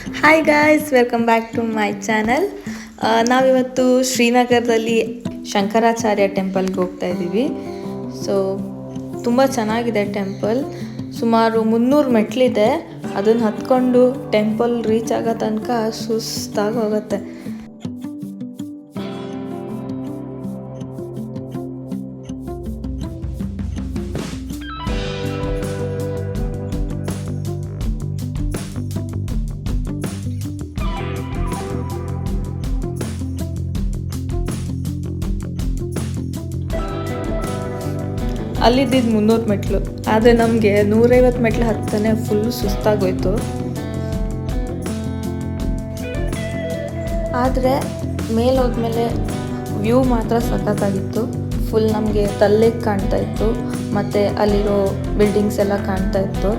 Hi guys welcome back to my channel ನಾವಿವತ್ತು ಶ್ರೀನಗರದಲ್ಲಿ ಶಂಕರಾಚಾರ್ಯ ಟೆಂಪಲ್ಗೆ ಹೋಗ್ತಾ ಇದ್ದೀವಿ. ಸೊ ತುಂಬ ಚೆನ್ನಾಗಿದೆ ಟೆಂಪಲ್. ಸುಮಾರು ಮುನ್ನೂರು ಮೆಟ್ಲಿದೆ. ಅದನ್ನು ಹತ್ಕೊಂಡು ಟೆಂಪಲ್ ರೀಚ್ ಆಗೋ ತನಕ ಸುಸ್ತಾಗಿ ಅಲ್ಲಿದ್ದಿದ್ದು ಮುನ್ನೂರು ಮೆಟ್ಲು. ಆದರೆ ನಮಗೆ ನೂರೈವತ್ತು ಮೆಟ್ಲು ಹತ್ತನೇ ಫುಲ್ ಸುಸ್ತಾಗೋಯ್ತು. ಆದರೆ ಮೇಲೆ ಹೋದ್ಮೇಲೆ ವ್ಯೂ ಮಾತ್ರ ಸಖತ್ತಾಗಿತ್ತು. ಫುಲ್ ನಮಗೆ ತಲೆಗೆ ಕಾಣ್ತಾ ಇತ್ತು. ಮತ್ತು ಅಲ್ಲಿರೋ ಬಿಲ್ಡಿಂಗ್ಸ್ ಎಲ್ಲ ಕಾಣ್ತಾ ಇತ್ತು.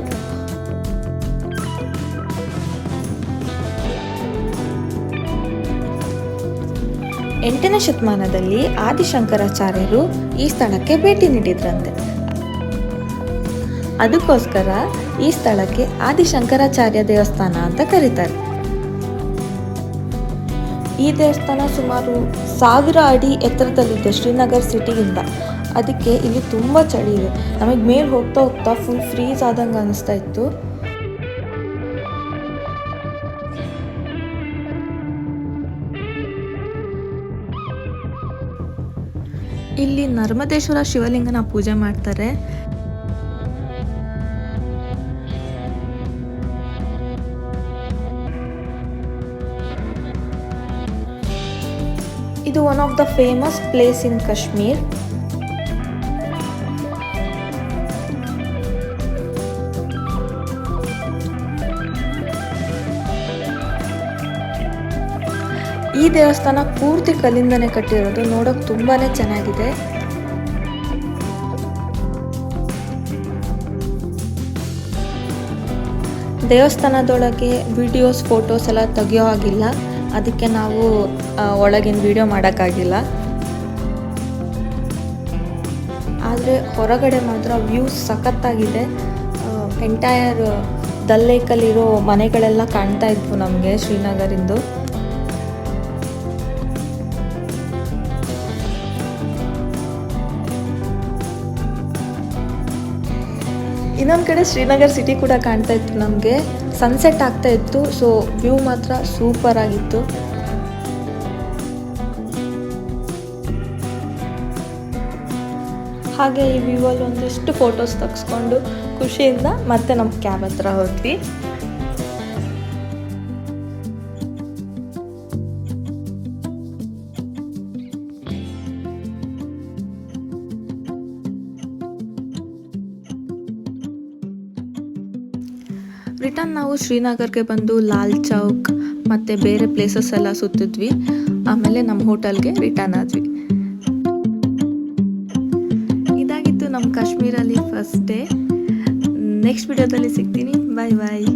ಎಂಟನೇ ಶತಮಾನದಲ್ಲಿ ಆದಿಶಂಕರಾಚಾರ್ಯರು ಈ ಸ್ಥಳಕ್ಕೆ ಭೇಟಿ ನೀಡಿದ್ರಂತೆ. ಅದಕ್ಕೋಸ್ಕರ ಈ ಸ್ಥಳಕ್ಕೆ ಆದಿಶಂಕರಾಚಾರ್ಯ ದೇವಸ್ಥಾನ ಅಂತ ಕರೀತಾರೆ. ಈ ದೇವಸ್ಥಾನ ಸುಮಾರು ಸಾವಿರ ಅಡಿ ಎತ್ತರದಲ್ಲಿದೆ ಶ್ರೀನಗರ್ ಸಿಟಿಯಿಂದ. ಅದಕ್ಕೆ ಇಲ್ಲಿ ತುಂಬ ಚಳಿ ಇದೆ. ನಮಗೆ ಮೇಲೆ ಹೋಗ್ತಾ ಹೋಗ್ತಾ ಫುಲ್ ಫ್ರೀಸ್ ಆದಂಗೆ ಅನಿಸ್ತಾ ಇತ್ತು. ಇಲ್ಲಿ ನರ್ಮದೇಶ್ವರ ಶಿವಲಿಂಗನ ಪೂಜೆ ಮಾಡ್ತಾರೆ. ಇದು one of the famous place in Kashmir ಈ ದೇವಸ್ಥಾನ ಪೂರ್ತಿ ಕಲ್ಲಿಂದನೇ ಕಟ್ಟಿರೋದು, ನೋಡೋಕೆ ತುಂಬಾನೇ ಚೆನ್ನಾಗಿದೆ. ದೇವಸ್ಥಾನದೊಳಗೆ ವಿಡಿಯೋಸ್ ಫೋಟೋಸ್ ಎಲ್ಲ ತೆಗಿಯೋ ಆಗಿಲ್ಲ ಅದಕ್ಕೆ ನಾವು ಒಳಗಿನ ವಿಡಿಯೋ ಮಾಡೋಕ್ಕಾಗಿಲ್ಲ. ಆದರೆ ಹೊರಗಡೆ ಮಾತ್ರ ವ್ಯೂ ಸಖತ್ತಾಗಿದೆ. ಎಂಟೈರ್ ದಲ್ಲೇಕಲ್ಲಿರೋ ಮನೆಗಳೆಲ್ಲ ಕಾಣ್ತಾ ಇದ್ವು ನಮಗೆ ಶ್ರೀನಗರಿಂದು. ಇನ್ನೊಂದು ಕಡೆ ಶ್ರೀನಗರ್ ಸಿಟಿ ಕೂಡ ಕಾಣ್ತಾ ಇತ್ತು ನಮಗೆ. ಸನ್ಸೆಟ್ ಆಗ್ತಾ ಇತ್ತು ಸೊ ವ್ಯೂ ಮಾತ್ರ ಸೂಪರ್ ಆಗಿತ್ತು. ಹಾಗೆ ಈ ವ್ಯೂವಲ್ಲಿ ಒಂದಿಷ್ಟು ಫೋಟೋಸ್ ತೆಗೆಸ್ಕೊಂಡು ಖುಷಿಯಿಂದ ಮತ್ತೆ ನಮ್ಮ ಕ್ಯಾಬ್ ಹತ್ರ ಹೋದ್ವಿ. ರಿಟರ್ನ್ ನಾವು ಶ್ರೀನಗರ್ಗೆ ಬಂದು ಲಾಲ್ ಚೌಕ್ ಮತ್ತು ಬೇರೆ ಪ್ಲೇಸಸ್ ಎಲ್ಲ ಸುತ್ತಿದ್ವಿ. ಆಮೇಲೆ ನಮ್ಮ ಹೋಟೆಲ್ಗೆ ರಿಟರ್ನ್ ಆದ್ವಿ. ಇದಾಗಿತ್ತು ನಮ್ಮ ಕಾಶ್ಮೀರಲ್ಲಿ ಫಸ್ಟ್ ಡೇ ನೆಕ್ಸ್ಟ್ ವಿಡಿಯೋದಲ್ಲಿ ಸಿಗ್ತೀನಿ. ಬಾಯ್ ಬಾಯ್